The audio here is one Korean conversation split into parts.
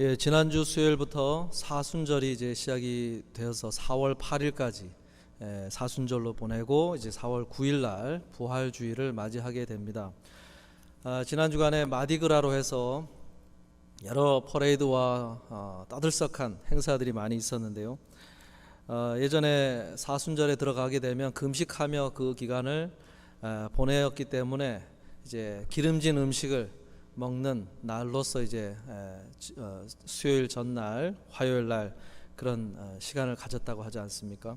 예, 지난주 수요일부터 사순절이 이제 시작이 되어서 4월 8일까지 예, 사순절로 보내고 이제 4월 9일 날 부활 주일을 맞이하게 됩니다. 아, 지난 주간에 마디그라로 해서 여러 퍼레이드와 어, 떠들썩한 행사들이 많이 있었는데요. 어, 예전에 사순절에 들어가게 되면 금식하며 그 기간을 어, 보내었기 때문에 이제 기름진 음식을 먹는 날로서 이제 어, 수요일 전날, 화요일 날 그런 어, 시간을 가졌다고 하지 않습니까?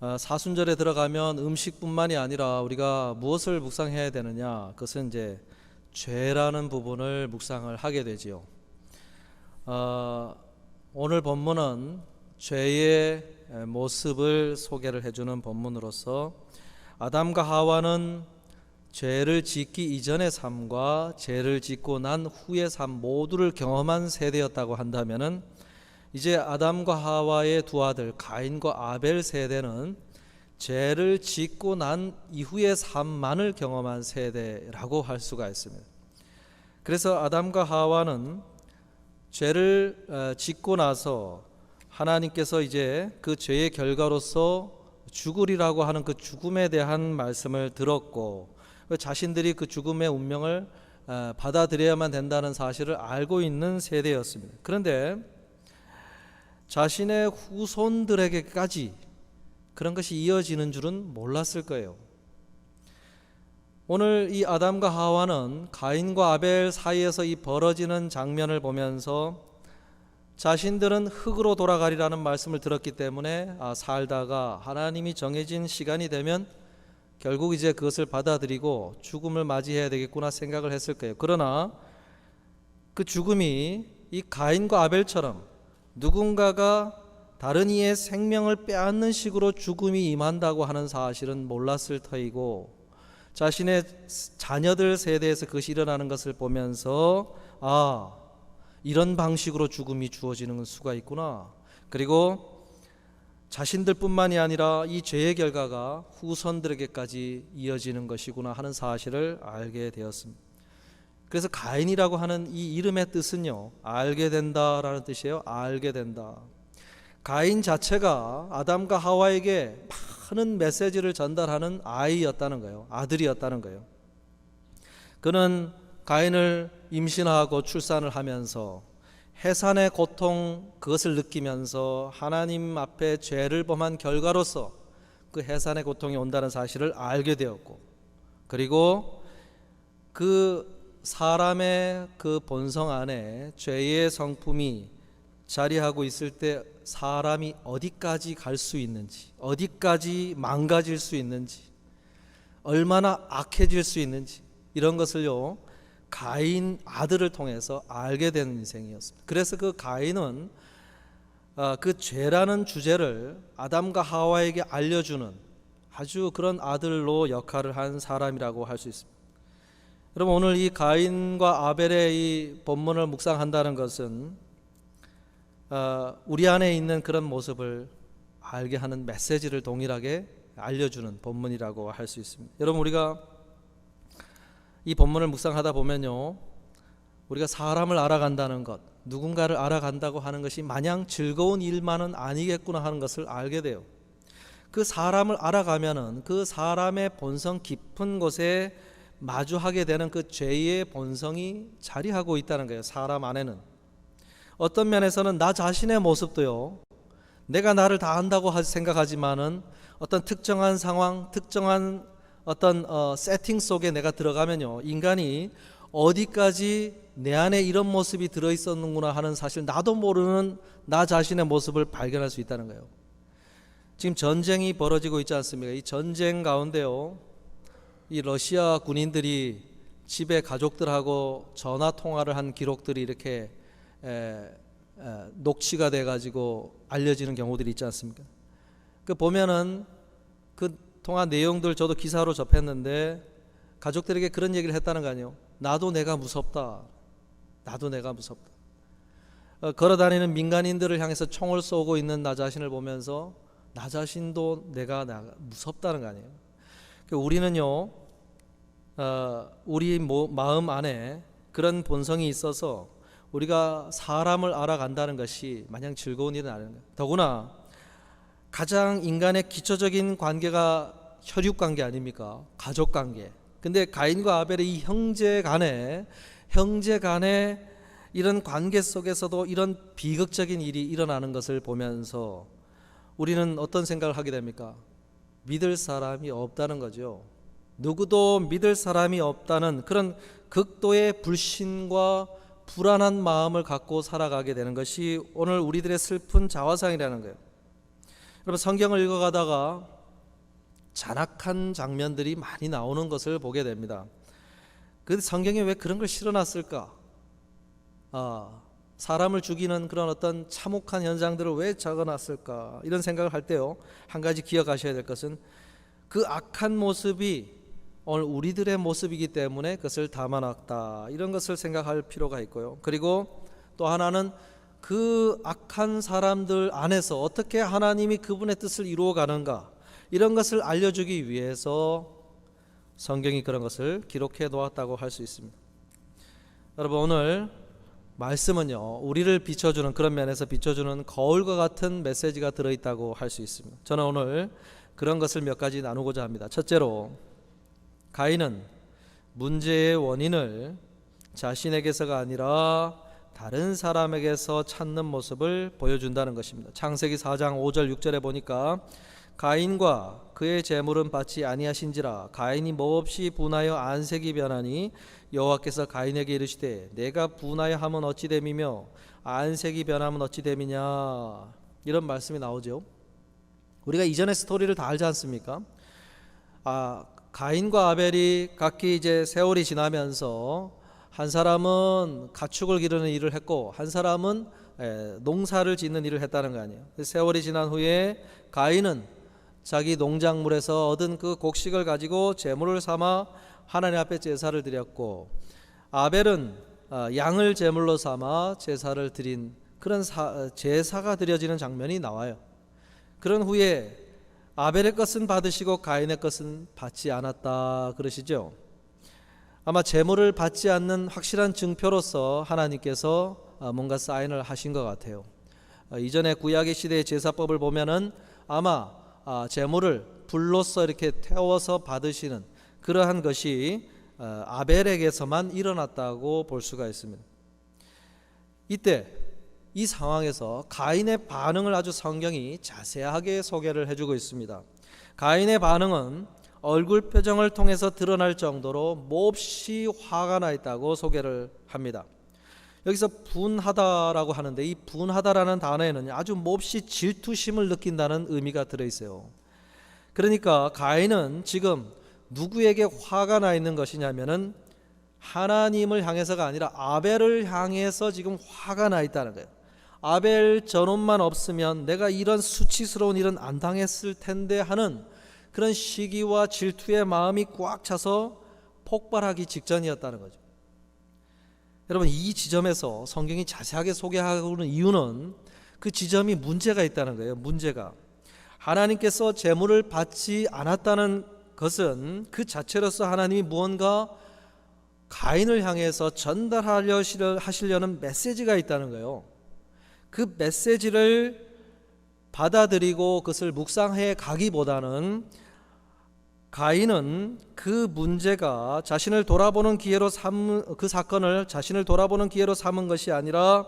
어, 사순절에 들어가면 음식뿐만이 아니라 우리가 무엇을 묵상해야 되느냐? 그것은 이제 죄라는 부분을 묵상을 하게 되지요. 어, 오늘 본문은 죄의 에, 모습을 소개를 해주는 본문으로서 아담과 하와는 죄를 짓기 이전의 삶과 죄를 짓고 난 후의 삶 모두를 경험한 세대였다고 한다면은 이제 아담과 하와의 두 아들 가인과 아벨 세대는 죄를 짓고 난 이후의 삶만을 경험한 세대라고 할 수가 있습니다. 그래서 아담과 하와는 죄를 어, 짓고 나서 하나님께서 이제 그 죄의 결과로서 죽으리라고 하는 그 죽음에 대한 말씀을 들었고 자신들이 그 죽음의 운명을 어, 받아들여야만 된다는 사실을 알고 있는 세대였습니다. 그런데 자신의 후손들에게까지 그런 것이 이어지는 줄은 몰랐을 거예요. 오늘 이 아담과 하와는 가인과 아벨 사이에서 이 벌어지는 장면을 보면서 자신들은 흙으로 돌아가리라는 말씀을 들었기 때문에 아, 살다가 하나님이 정해진 시간이 되면 결국 이제 그것을 받아들이고 죽음을 맞이해야 되겠구나 생각을 했을 거예요. 그러나 그 죽음이 이 가인과 아벨처럼 누군가가 다른 이의 생명을 빼앗는 식으로 죽음이 임한다고 하는 사실은 몰랐을 터이고 자신의 자녀들 세대에서 그것이 일어나는 것을 보면서 아 이런 방식으로 죽음이 주어지는 수가 있구나. 그리고 자신들뿐만이 아니라 이 죄의 결과가 후손들에게까지 이어지는 것이구나 하는 사실을 알게 되었습니다. 그래서 가인이라고 하는 이 이름의 뜻은요, 알게 된다라는 뜻이에요. 알게 된다. 가인 자체가 아담과 하와에게 많은 메시지를 전달하는 아이였다는 거예요. 아들이었다는 거예요. 그는 가인을 임신하고 출산을 하면서 해산의 고통 그것을 느끼면서 하나님 앞에 죄를 범한 결과로서 그 해산의 고통이 온다는 사실을 알게 되었고 그리고 그 사람의 그 본성 안에 죄의 성품이 자리하고 있을 때 사람이 어디까지 갈 수 있는지, 어디까지 망가질 수 있는지, 얼마나 악해질 수 있는지 이런 것을요 가인 아들을 통해서 알게 된 인생이었습니다. 그래서 그 가인은 아, 그 죄라는 주제를 아담과 하와에게 알려주는 아주 그런 아들로 역할을 한 사람이라고 할 수 있습니다. 여러분 오늘 이 가인과 아벨의 이 본문을 묵상한다는 것은 어, 우리 안에 있는 그런 모습을 알게 하는 메시지를 동일하게 알려주는 본문이라고 할 수 있습니다. 여러분 우리가 이 본문을 묵상하다 보면요, 우리가 사람을 알아간다는 것, 누군가를 알아간다고 하는 것이 마냥 즐거운 일만은 아니겠구나 하는 것을 알게 돼요. 그 사람을 알아가면은 그 사람의 본성 깊은 곳에 마주하게 되는 그 죄의 본성이 자리하고 있다는 거예요. 사람 안에는. 어떤 면에서는 나 자신의 모습도요. 내가 나를 다 안다고 하- 생각하지만은 어떤 특정한 상황, 특정한 어떤 어, 세팅 속에 내가 들어가면요. 인간이 어디까지 내 안에 이런 모습이 들어 있었는구나 하는 사실 나도 모르는 나 자신의 모습을 발견할 수 있다는 거예요. 지금 전쟁이 벌어지고 있지 않습니까? 이 전쟁 가운데요. 이 러시아 군인들이 집에 가족들하고 전화 통화를 한 기록들이 이렇게 에, 에, 녹취가 돼 가지고 알려지는 경우들이 있지 않습니까? 그 보면은 그 통화 내용들 저도 기사로 접했는데 가족들에게 그런 얘기를 했다는 거 아니에요. 나도 내가 무섭다. 나도 내가 무섭다. 어, 걸어다니는 민간인들을 향해서 총을 쏘고 있는 나 자신을 보면서 나 자신도 내가 나 무섭다는 거 아니에요. 그 우리는요, 어, 우리 모- 마음 안에 그런 본성이 있어서 우리가 사람을 알아간다는 것이 마냥 즐거운 일은 거예요. 더구나 가장 인간의 기초적인 관계가 혈육 관계 아닙니까? 가족 관계. 근데 가인과 아벨의 이 형제 간에 형제 간에 이런 관계 속에서도 이런 비극적인 일이 일어나는 것을 보면서 우리는 어떤 생각을 하게 됩니까? 믿을 사람이 없다는 거죠. 누구도 믿을 사람이 없다는 그런 극도의 불신과 불안한 마음을 갖고 살아가게 되는 것이 오늘 우리들의 슬픈 자화상이라는 거예요. 여러분 성경을 읽어가다가 잔악한 장면들이 많이 나오는 것을 보게 됩니다. 그 성경에 왜 그런 걸 실어놨을까? 아, 사람을 죽이는 그런 어떤 참혹한 현장들을 왜 적어놨을까? 이런 생각을 할 때요. 한 가지 기억하셔야 될 것은 그 악한 모습이 오늘 우리들의 모습이기 때문에 그것을 담아놨다. 이런 것을 생각할 필요가 있고요. 그리고 또 하나는 그 악한 사람들 안에서 어떻게 하나님이 그분의 뜻을 이루어 가는가 이런 것을 알려주기 위해서 성경이 그런 것을 기록해 놓았다고 할 수 있습니다. 여러분 오늘 말씀은요 우리를 비춰주는 그런 면에서 비춰주는 거울과 같은 메시지가 들어있다고 할 수 있습니다. 저는 오늘 그런 것을 몇 가지 나누고자 합니다. 첫째로 가인은 문제의 원인을 자신에게서가 아니라 다른 사람에게서 찾는 모습을 보여준다는 것입니다. 창세기 4장 5절 6절에 보니까 가인과 그의 재물은 받지 아니하신지라 가인이 몹없이 분하여 안색이 변하니 여호와께서 가인에게 이르시되 내가 분하여 함은 어찌 됨이며 안색이 변함은 어찌 됨이냐 이런 말씀이 나오죠. 우리가 이전의 스토리를 다 알지 않습니까? 아 가인과 아벨이 각기 이제 세월이 지나면서 한 사람은 가축을 기르는 일을 했고 한 사람은 에, 농사를 짓는 일을 했다는 거 아니에요. 세월이 지난 후에 가인은 자기 농작물에서 얻은 그 곡식을 가지고 제물을 삼아 하나님 앞에 제사를 드렸고 아벨은 아, 양을 제물로 삼아 제사를 드린 그런 사, 제사가 드려지는 장면이 나와요. 그런 후에 아벨의 것은 받으시고 가인의 것은 받지 않았다 그러시죠. 아마 제물을 받지 않는 확실한 증표로서 하나님께서 아, 뭔가 사인을 하신 것 같아요. 아, 이전에 구약의 시대의 제사법을 보면은 아마 아, 제물을 불로서 이렇게 태워서 받으시는 그러한 것이 아벨에게서만 일어났다고 볼 수가 있습니다. 이때 이 상황에서 가인의 반응을 아주 성경이 자세하게 소개를 해주고 있습니다. 가인의 반응은 얼굴 표정을 통해서 드러날 정도로 몹시 화가 나 있다고 소개를 합니다. 여기서 분하다라고 하는데 이 분하다라는 단어에는 아주 몹시 질투심을 느낀다는 의미가 들어 있어요. 그러니까 가인은 지금 누구에게 화가 나 있는 것이냐면은 하나님을 향해서가 아니라 아벨을 향해서 지금 화가 나 있다는 거예요. 아벨 전원만 없으면 내가 이런 수치스러운 일은 안 당했을 텐데 하는 그런 시기와 질투의 마음이 꽉 차서 폭발하기 직전이었다는 거죠. 여러분 이 지점에서 성경이 자세하게 소개하고는 이유는 그 지점이 문제가 있다는 거예요. 문제가 하나님께서 재물을 받지 않았다는 것은 그 자체로서 하나님이 무언가 가인을 향해서 전달하려 하시려는 메시지가 있다는 거예요. 그 메시지를 받아들이고 그것을 묵상해 가기보다는 가인은 그 문제가 자신을 돌아보는 기회로 삼은 그 사건을 자신을 돌아보는 기회로 삼은 것이 아니라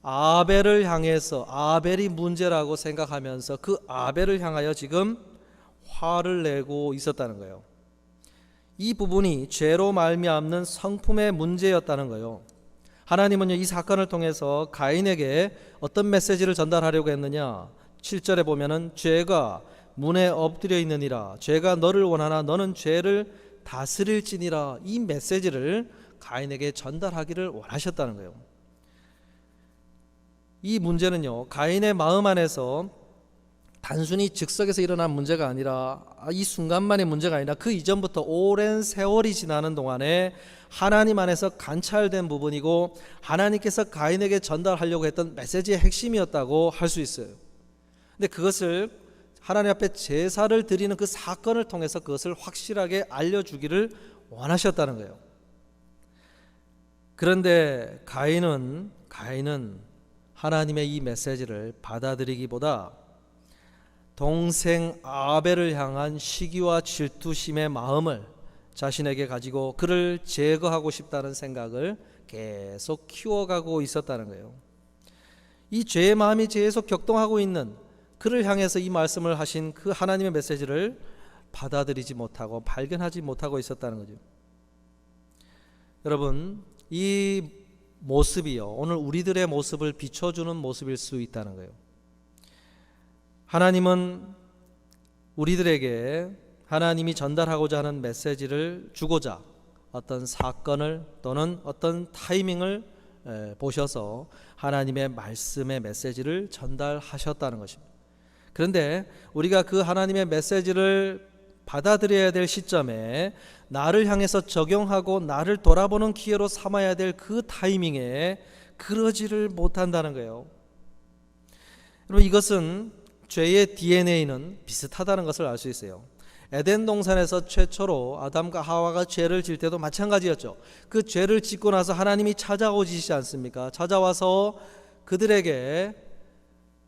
아벨을 향해서 아벨이 문제라고 생각하면서 그 아벨을 향하여 지금 화를 내고 있었다는 거예요. 이 부분이 죄로 말미암는 성품의 문제였다는 거예요. 하나님은요 이 사건을 통해서 가인에게 어떤 메시지를 전달하려고 했느냐? 7절에 보면은 죄가 문에 엎드려 있느니라 죄가 너를 원하나 너는 죄를 다스릴지니라 이 메시지를 가인에게 전달하기를 원하셨다는 거예요. 이 문제는요 가인의 마음 안에서 단순히 즉석에서 일어난 문제가 아니라 이 순간만의 문제가 아니라 그 이전부터 오랜 세월이 지나는 동안에 하나님 안에서 관찰된 부분이고 하나님께서 가인에게 전달하려고 했던 메시지의 핵심이었다고 할 수 있어요. 근데 그것을 하나님 앞에 제사를 드리는 그 사건을 통해서 그것을 확실하게 알려주기를 원하셨다는 거예요. 그런데 가인은 가인은 하나님의 이 메시지를 받아들이기보다 동생 아벨을 향한 시기와 질투심의 마음을 자신에게 가지고 그를 제거하고 싶다는 생각을 계속 키워가고 있었다는 거예요. 이 죄의 마음이 계속 격동하고 있는 그를 향해서 이 말씀을 하신 그 하나님의 메시지를 받아들이지 못하고 발견하지 못하고 있었다는 거죠. 여러분, 이 모습이요. 오늘 우리들의 모습을 비춰주는 모습일 수 있다는 거예요. 하나님은 우리들에게 하나님이 전달하고자 하는 메시지를 주고자 어떤 사건을 또는 어떤 타이밍을 에, 보셔서 하나님의 말씀의 메시지를 전달하셨다는 것입니다. 그런데 우리가 그 하나님의 메시지를 받아들여야 될 시점에 나를 향해서 적용하고 나를 돌아보는 기회로 삼아야 될 그 타이밍에 그러지를 못한다는 거예요. 여러분 이것은 죄의 DNA는 비슷하다는 것을 알 수 있어요. 에덴 동산에서 최초로 아담과 하와가 죄를 질 때도 마찬가지였죠. 그 죄를 짓고 나서 하나님이 찾아오시지 않습니까? 찾아와서 그들에게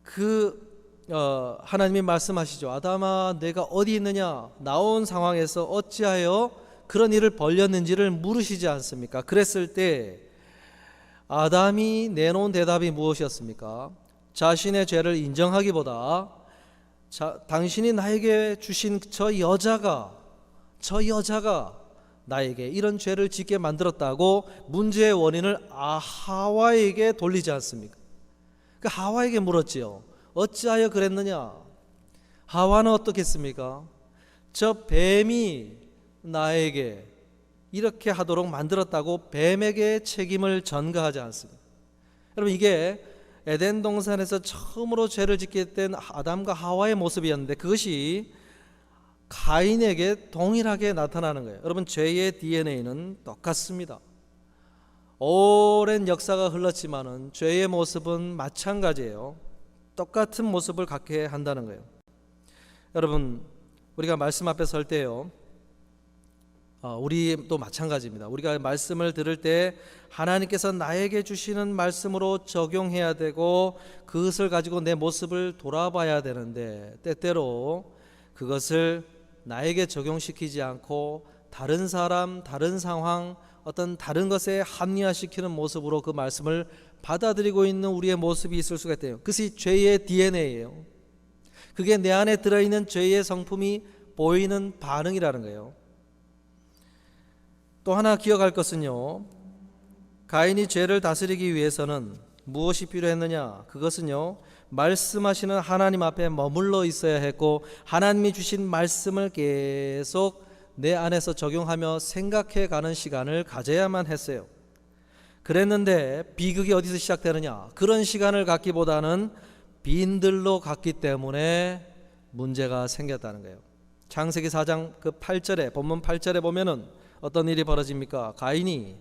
그 어, 하나님이 말씀하시죠. 아담아, 내가 어디 있느냐? 나온 상황에서 어찌하여 그런 일을 벌렸는지를 물으시지 않습니까? 그랬을 때 아담이 내놓은 대답이 무엇이었습니까? 자신의 죄를 인정하기보다 자, 당신이 나에게 주신 저 여자가 저 여자가 나에게 이런 죄를 짓게 만들었다고 문제의 원인을 아 하와에게 돌리지 않습니까? 그 하와에게 물었지요. 어찌하여 그랬느냐? 하와는 어떻겠습니까? 저 뱀이 나에게 이렇게 하도록 만들었다고 뱀에게 책임을 전가하지 않습니다. 여러분 이게 에덴 동산에서 처음으로 죄를 짓게 된 아담과 하와의 모습이었는데 그것이 가인에게 동일하게 나타나는 거예요. 여러분 죄의 DNA는 똑같습니다. 오랜 역사가 흘렀지만은 죄의 모습은 마찬가지예요. 똑같은 모습을 갖게 한다는 거예요. 여러분 우리가 말씀 앞에 설 때요. 어, 우리도 마찬가지입니다. 우리가 말씀을 들을 때 하나님께서 나에게 주시는 말씀으로 적용해야 되고 그것을 가지고 내 모습을 돌아봐야 되는데 때때로 그것을 나에게 적용시키지 않고 다른 사람, 다른 상황, 어떤 다른 것에 합리화시키는 모습으로 그 말씀을 받아들이고 있는 우리의 모습이 있을 수가 있대요. 그것이 죄의 DNA예요. 그게 내 안에 들어있는 죄의 성품이 보이는 반응이라는 거예요. 또 하나 기억할 것은요. 가인이 죄를 다스리기 위해서는 무엇이 필요했느냐? 그것은요. 말씀하시는 하나님 앞에 머물러 있어야 했고 하나님이 주신 말씀을 계속 내 안에서 적용하며 생각해 가는 시간을 가져야만 했어요. 그랬는데 비극이 어디서 시작되느냐? 그런 시간을 갖기보다는 빈들로 갔기 때문에 문제가 생겼다는 거예요. 창세기 4장 그 8절에 본문 8절에 보면은 어떤 일이 벌어집니까? 가인이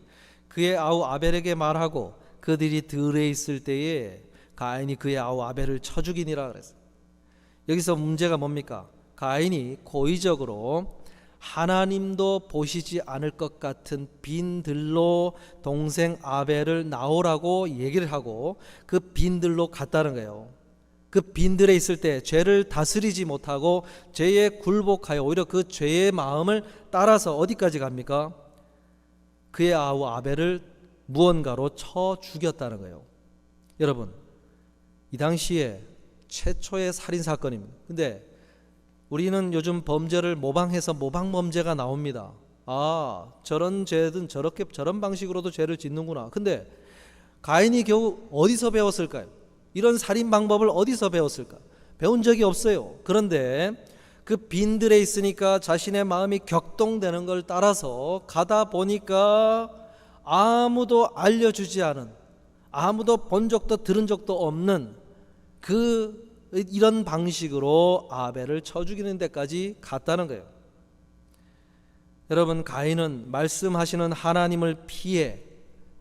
그의 아우 아벨에게 말하고 그들이 들에 있을 때에 가인이 그의 아우 아벨을 쳐 죽이니라 그랬어요. 여기서 문제가 뭡니까? 가인이 고의적으로 하나님도 보시지 않을 것 같은 빈들로 동생 아벨을 나오라고 얘기를 하고 그 빈들로 갔다는 거예요. 그 빈들에 있을 때 죄를 다스리지 못하고 죄에 굴복하여 오히려 그 죄의 마음을 따라서 어디까지 갑니까? 그의 아우 아벨을 무언가로 쳐 죽였다는 거예요. 여러분, 이 당시에 최초의 살인 사건입니다. 근데 우리는 요즘 범죄를 모방해서 모방 범죄가 나옵니다. 아, 저런 죄든 저렇게 저런 방식으로도 죄를 짓는구나. 근데 가인이 겨우 어디서 배웠을까요? 이런 살인 방법을 어디서 배웠을까? 배운 적이 없어요. 그런데 그 빈들에 있으니까 자신의 마음이 격동되는 걸 따라서 가다 보니까 아무도 알려주지 않은 아무도 본 적도 들은 적도 없는 그 이런 방식으로 아벨을 쳐 죽이는 데까지 갔다는 거예요. 여러분 가인은 말씀하시는 하나님을 피해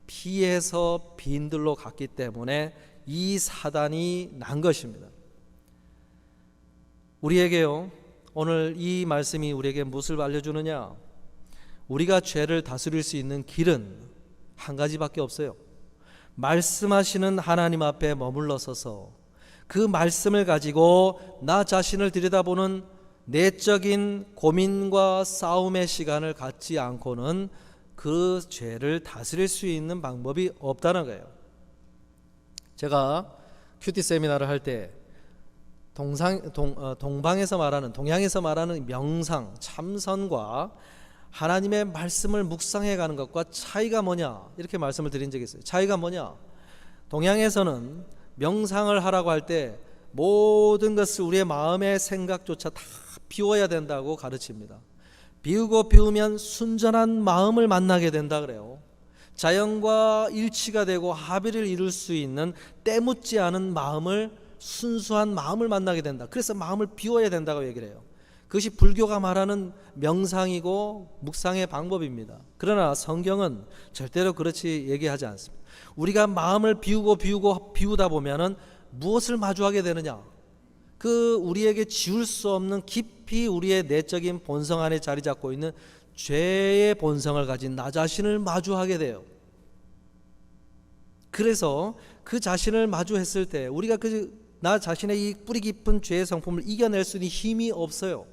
피해서 빈들로 갔기 때문에 이 사단이 난 것입니다. 우리에게요. 오늘 이 말씀이 우리에게 무엇을 알려주느냐? 우리가 죄를 다스릴 수 있는 길은 한 가지밖에 없어요. 말씀하시는 하나님 앞에 머물러 서서 그 말씀을 가지고 나 자신을 들여다보는 내적인 고민과 싸움의 시간을 갖지 않고는 그 죄를 다스릴 수 있는 방법이 없다는 거예요. 제가 큐티 세미나를 할 때 동상 동, 어, 동방에서 말하는 동양에서 말하는 명상 참선과 하나님의 말씀을 묵상해 가는 것과 차이가 뭐냐 이렇게 말씀을 드린 적이 있어요. 차이가 뭐냐? 동양에서는 명상을 하라고 할 때 모든 것을 우리의 마음의 생각조차 다 비워야 된다고 가르칩니다. 비우고 비우면 순전한 마음을 만나게 된다 그래요. 자연과 일치가 되고 합의를 이룰 수 있는 때묻지 않은 마음을 순수한 마음을 만나게 된다. 그래서 마음을 비워야 된다고 얘기를 해요. 그것이 불교가 말하는 명상이고 묵상의 방법입니다. 그러나 성경은 절대로 그렇지 얘기하지 않습니다. 우리가 마음을 비우고 비우고 비우다 보면은 무엇을 마주하게 되느냐? 그 우리에게 지울 수 없는 깊이 우리의 내적인 본성 안에 자리 잡고 있는 죄의 본성을 가진 나 자신을 마주하게 돼요. 그래서 그 자신을 마주했을 때 우리가 그 나 자신의 이 뿌리 깊은 죄의 성품을 이겨낼 수 있는 힘이 없어요.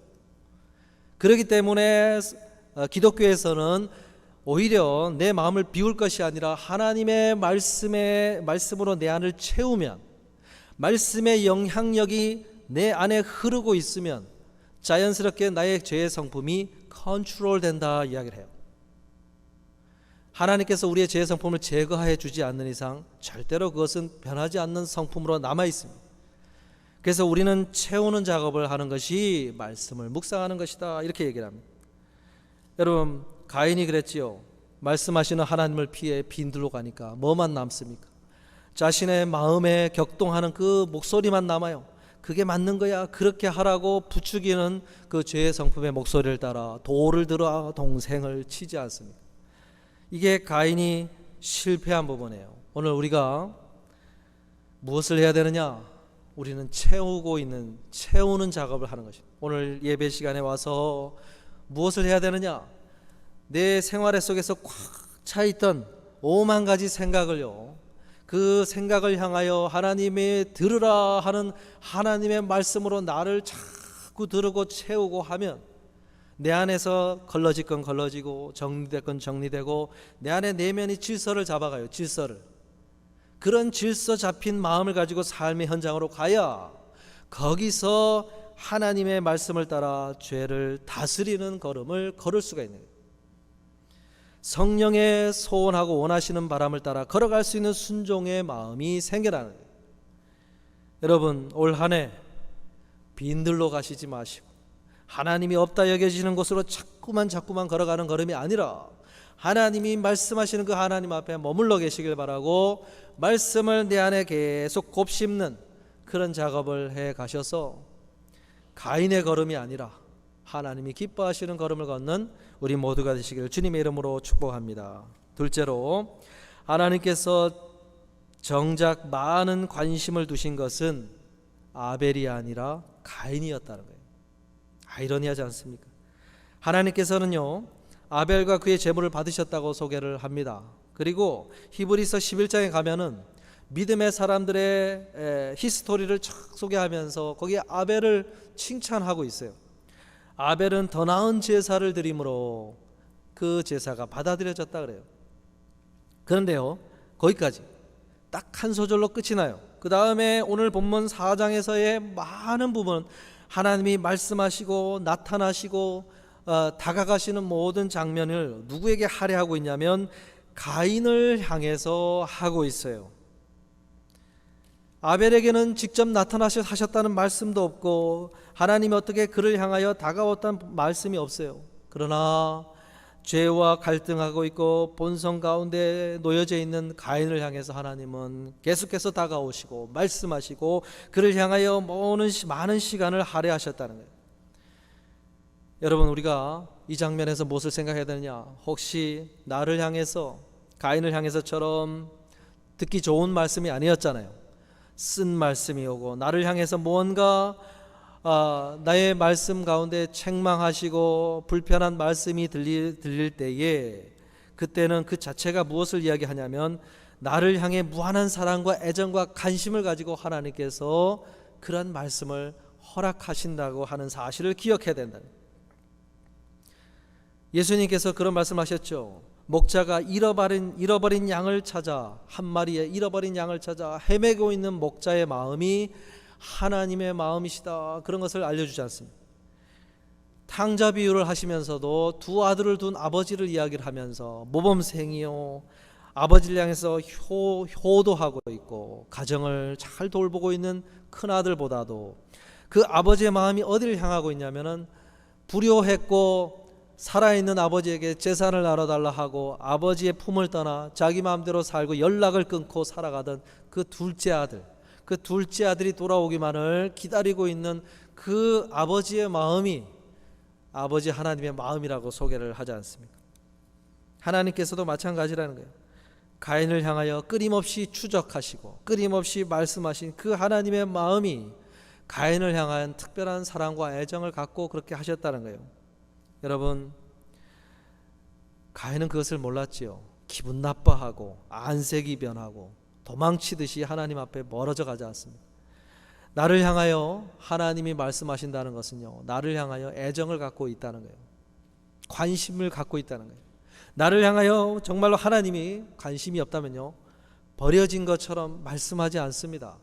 그렇기 때문에 어, 기독교에서는 오히려 내 마음을 비울 것이 아니라 하나님의 말씀의 말씀으로 내 안을 채우면 말씀의 영향력이 내 안에 흐르고 있으면 자연스럽게 나의 죄의 성품이 컨트롤 된다 이야기를 해요. 하나님께서 우리의 죄의 성품을 제거해 주지 않는 이상 절대로 그것은 변하지 않는 성품으로 남아 있습니다. 그래서 우리는 채우는 작업을 하는 것이 말씀을 묵상하는 것이다 이렇게 얘기를 합니다. 여러분 가인이 그랬지요. 말씀하시는 하나님을 피해 빈들로 가니까 뭐만 남습니까? 자신의 마음에 격동하는 그 목소리만 남아요. 그게 맞는 거야. 그렇게 하라고 부추기는 그 죄의 성품의 목소리를 따라 돌을 들어 동생을 치지 않습니다. 이게 가인이 실패한 부분이에요. 오늘 우리가 무엇을 해야 되느냐? 우리는 채우고 있는 채우는 작업을 하는 것입니다. 오늘 예배 시간에 와서 무엇을 해야 되느냐? 내 생활 속에서 꽉 차 있던 오만 가지 생각을요. 그 생각을 향하여 하나님의 들으라 하는 하나님의 말씀으로 나를 자꾸 들으고 채우고 하면 내 안에서 걸러질 건 걸러지고 정리될 건 정리되고 내 안에 내면이 질서를 잡아가요. 질서를. 그런 질서 잡힌 마음을 가지고 삶의 현장으로 가야 거기서 하나님의 말씀을 따라 죄를 다스리는 걸음을 걸을 수가 있는. 성령의 소원하고 원하시는 바람을 따라 걸어갈 수 있는 순종의 마음이 생겨나는. 여러분 올 한 해 빈들로 가시지 마시고 하나님이 없다 여겨지는 곳으로 자꾸만 자꾸만 걸어가는 걸음이 아니라 하나님이 말씀하시는 그 하나님 앞에 머물러 계시길 바라고 말씀을 내 안에 계속 곱씹는 그런 작업을 해 가셔서 가인의 걸음이 아니라 하나님이 기뻐하시는 걸음을 걷는 우리 모두가 되시기를 주님의 이름으로 축복합니다. 둘째로 하나님께서 정작 많은 관심을 두신 것은 아벨이 아니라 가인이었다는 거예요. 아이러니하지 않습니까? 하나님께서는요 아벨과 그의 제물을 받으셨다고 소개를 합니다. 그리고 히브리서 11장에 가면은 믿음의 사람들의 히스토리를 쫙 소개하면서 거기에 아벨을 칭찬하고 있어요. 아벨은 더 나은 제사를 드림으로 그 제사가 받아들여졌다 그래요. 그런데요, 거기까지 딱 한 소절로 끝이 나요. 그 다음에 오늘 본문 4장에서의 많은 부분 하나님이 말씀하시고 나타나시고 어, 다가가시는 모든 장면을 누구에게 할애하고 있냐면 가인을 향해서 하고 있어요. 아벨에게는 직접 나타나셔 하셨다는 말씀도 없고 하나님이 어떻게 그를 향하여 다가왔다는 말씀이 없어요. 그러나 죄와 갈등하고 있고 본성 가운데 놓여져 있는 가인을 향해서 하나님은 계속해서 다가오시고 말씀하시고 그를 향하여 많은 시간을 할애하셨다는 거예요. 여러분 우리가 이 장면에서 무엇을 생각해야 되느냐? 혹시 나를 향해서 가인을 향해서처럼 듣기 좋은 말씀이 아니었잖아요. 쓴 말씀이 오고 나를 향해서 무언가 아, 나의 말씀 가운데 책망하시고 불편한 말씀이 들릴, 들릴 때에 그때는 그 자체가 무엇을 이야기하냐면 나를 향해 무한한 사랑과 애정과 관심을 가지고 하나님께서 그런 말씀을 허락하신다고 하는 사실을 기억해야 된다. 예수님께서 그런 말씀하셨죠. 목자가 잃어버린 잃어버린 양을 찾아 한 마리의 잃어버린 양을 찾아 헤매고 있는 목자의 마음이 하나님의 마음이시다. 그런 것을 알려주지 않습니다. 탕자 비유를 하시면서도 두 아들을 둔 아버지를 이야기를 하면서 모범생이요 아버지를 향해서 효, 효도하고 있고 가정을 잘 돌보고 있는 큰 아들보다도 그 아버지의 마음이 어디를 향하고 있냐면은 불효했고 살아있는 아버지에게 재산을 나눠달라 하고 아버지의 품을 떠나 자기 마음대로 살고 연락을 끊고 살아가던 그 둘째 아들 그 둘째 아들이 돌아오기만을 기다리고 있는 그 아버지의 마음이 아버지 하나님의 마음이라고 소개를 하지 않습니까? 하나님께서도 마찬가지라는 거예요. 가인을 향하여 끊임없이 추적하시고 끊임없이 말씀하신 그 하나님의 마음이 가인을 향한 특별한 사랑과 애정을 갖고 그렇게 하셨다는 거예요. 여러분 가인은 그것을 몰랐지요. 기분 나빠하고 안색이 변하고 도망치듯이 하나님 앞에 멀어져 가지 않습니다. 나를 향하여 하나님이 말씀하신다는 것은요. 나를 향하여 애정을 갖고 있다는 거예요. 관심을 갖고 있다는 거예요. 나를 향하여 정말로 하나님이 관심이 없다면요. 버려진 것처럼 말씀하지 않습니다.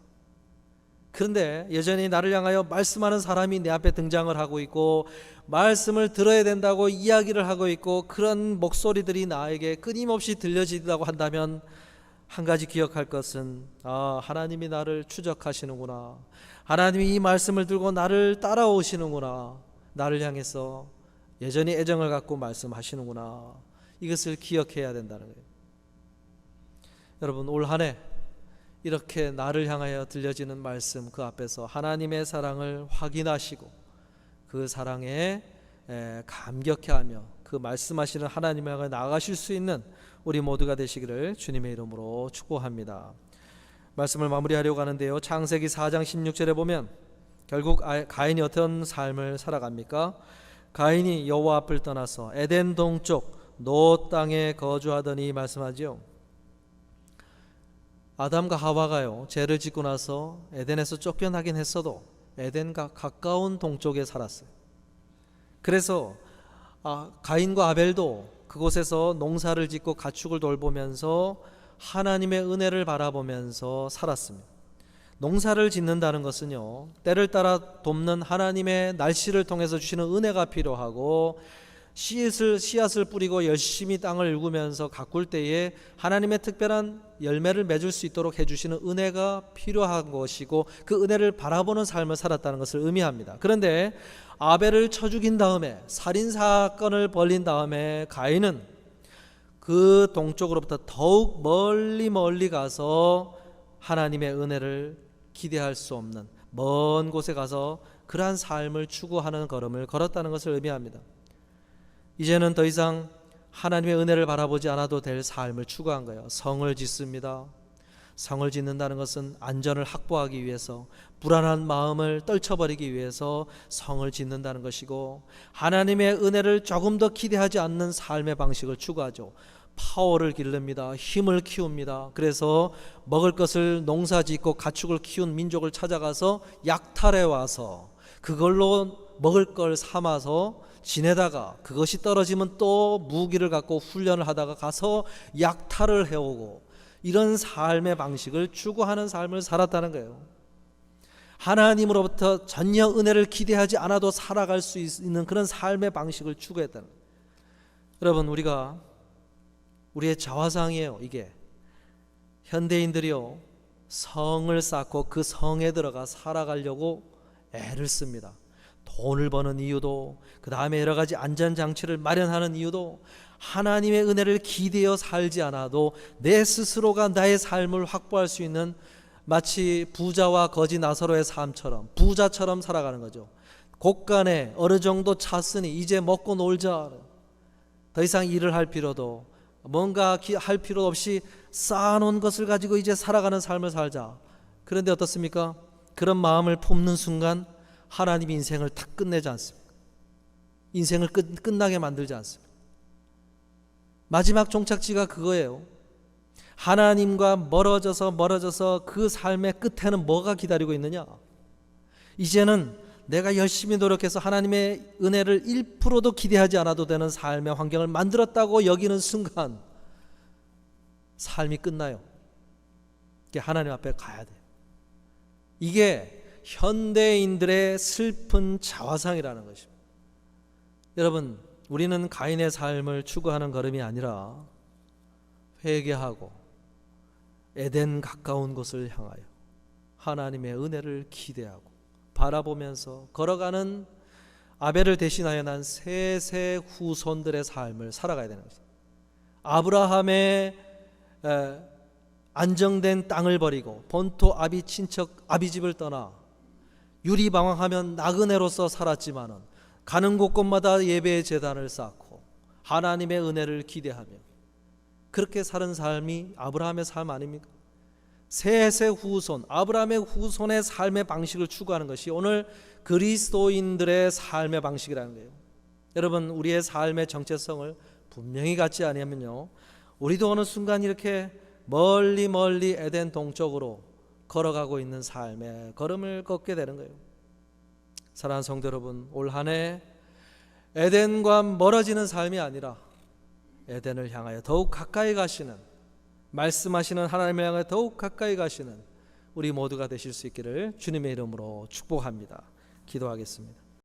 그런데 여전히 나를 향하여 말씀하는 사람이 내 앞에 등장을 하고 있고 말씀을 들어야 된다고 이야기를 하고 있고 그런 목소리들이 나에게 끊임없이 들려지다고 한다면 한 가지 기억할 것은 아 하나님이 나를 추적하시는구나. 하나님이 이 말씀을 들고 나를 따라오시는구나. 나를 향해서 여전히 애정을 갖고 말씀하시는구나. 이것을 기억해야 된다는 거예요. 여러분 올 한해 이렇게 나를 향하여 들려지는 말씀 그 앞에서 하나님의 사랑을 확인하시고 그 사랑에 감격해하며 그 말씀하시는 하나님을 향해 나아가실 수 있는 우리 모두가 되시기를 주님의 이름으로 축복합니다. 말씀을 마무리하려고 하는데요. 창세기 4장 16절에 보면 결국 가인이 어떤 삶을 살아갑니까? 가인이 여호와 앞을 떠나서 에덴 동쪽 노 땅에 거주하더니 말씀하지요. 아담과 하와가요 죄를 짓고 나서 에덴에서 쫓겨나긴 했어도 에덴과 가까운 동쪽에 살았어요. 그래서 아, 가인과 아벨도 그곳에서 농사를 짓고 가축을 돌보면서 하나님의 은혜를 바라보면서 살았습니다. 농사를 짓는다는 것은요, 때를 따라 돕는 하나님의 날씨를 통해서 주시는 은혜가 필요하고 씨앗을 씨앗을 뿌리고 열심히 땅을 일구면서 가꿀 때에 하나님의 특별한 열매를 맺을 수 있도록 해주시는 은혜가 필요한 것이고 그 은혜를 바라보는 삶을 살았다는 것을 의미합니다. 그런데 아벨을 쳐 죽인 다음에 살인 사건을 벌린 다음에 가인은 그 동쪽으로부터 더욱 멀리 멀리 가서 하나님의 은혜를 기대할 수 없는 먼 곳에 가서 그러한 삶을 추구하는 걸음을 걸었다는 것을 의미합니다. 이제는 더 이상 하나님의 은혜를 바라보지 않아도 될 삶을 추구한 거예요. 성을 짓습니다. 성을 짓는다는 것은 안전을 확보하기 위해서 불안한 마음을 떨쳐버리기 위해서 성을 짓는다는 것이고 하나님의 은혜를 조금 더 기대하지 않는 삶의 방식을 추구하죠. 파워를 기릅니다. 힘을 키웁니다. 그래서 먹을 것을 농사 짓고 가축을 키운 민족을 찾아가서 약탈해 와서 그걸로 먹을 걸 삼아서 지내다가 그것이 떨어지면 또 무기를 갖고 훈련을 하다가 가서 약탈을 해오고 이런 삶의 방식을 추구하는 삶을 살았다는 거예요. 하나님으로부터 전혀 은혜를 기대하지 않아도 살아갈 수 있는 그런 삶의 방식을 추구했다는 거예요. 여러분 우리가 우리의 자화상이에요. 이게 현대인들이요 성을 쌓고 그 성에 들어가 살아가려고 애를 씁니다. 돈을 버는 이유도 그 다음에 여러 가지 안전 장치를 마련하는 이유도 하나님의 은혜를 기대어 살지 않아도 내 스스로가 나의 삶을 확보할 수 있는 마치 부자와 거지 나사로의 삶처럼 부자처럼 살아가는 거죠. 곳간에 어느 정도 찼으니 이제 먹고 놀자. 더 이상 일을 할 필요도 뭔가 할 필요 없이 쌓아놓은 것을 가지고 이제 살아가는 삶을 살자. 그런데 어떻습니까? 그런 마음을 품는 순간 하나님 인생을 다 끝내지 않습니다. 인생을 끝, 끝나게 만들지 않습니다. 마지막 종착지가 그거예요. 하나님과 멀어져서 멀어져서 그 삶의 끝에는 뭐가 기다리고 있느냐? 이제는 내가 열심히 노력해서 하나님의 은혜를 1%도 기대하지 않아도 되는 삶의 환경을 만들었다고 여기는 순간 삶이 끝나요. 이게 하나님 앞에 가야 돼. 이게 현대인들의 슬픈 자화상이라는 것입니다. 여러분, 우리는 가인의 삶을 추구하는 걸음이 아니라 회개하고 에덴 가까운 곳을 향하여 하나님의 은혜를 기대하고 바라보면서 걸어가는 아벨을 대신하여 난 세세 후손들의 삶을 살아가야 되는 것입니다. 아브라함의 에, 안정된 땅을 버리고 본토 아비 친척 아비 집을 떠나 유리방황하면 나그네로서 살았지만은 가는 곳곳마다 예배의 재단을 쌓고 하나님의 은혜를 기대하며 그렇게 사는 삶이 아브라함의 삶 아닙니까? 세세 후손 아브라함의 후손의 삶의 방식을 추구하는 것이 오늘 그리스도인들의 삶의 방식이라는 거예요. 여러분 우리의 삶의 정체성을 분명히 갖지 아니하면요 우리도 어느 순간 이렇게 멀리 멀리 에덴 동쪽으로 걸어가고 있는 삶의 걸음을 걷게 되는 거예요. 사랑하는 성도 여러분, 올 한 해 에덴과 멀어지는 삶이 아니라 에덴을 향하여 더욱 가까이 가시는 말씀하시는 하나님을 향하여 더욱 가까이 가시는 우리 모두가 되실 수 있기를 주님의 이름으로 축복합니다. 기도하겠습니다.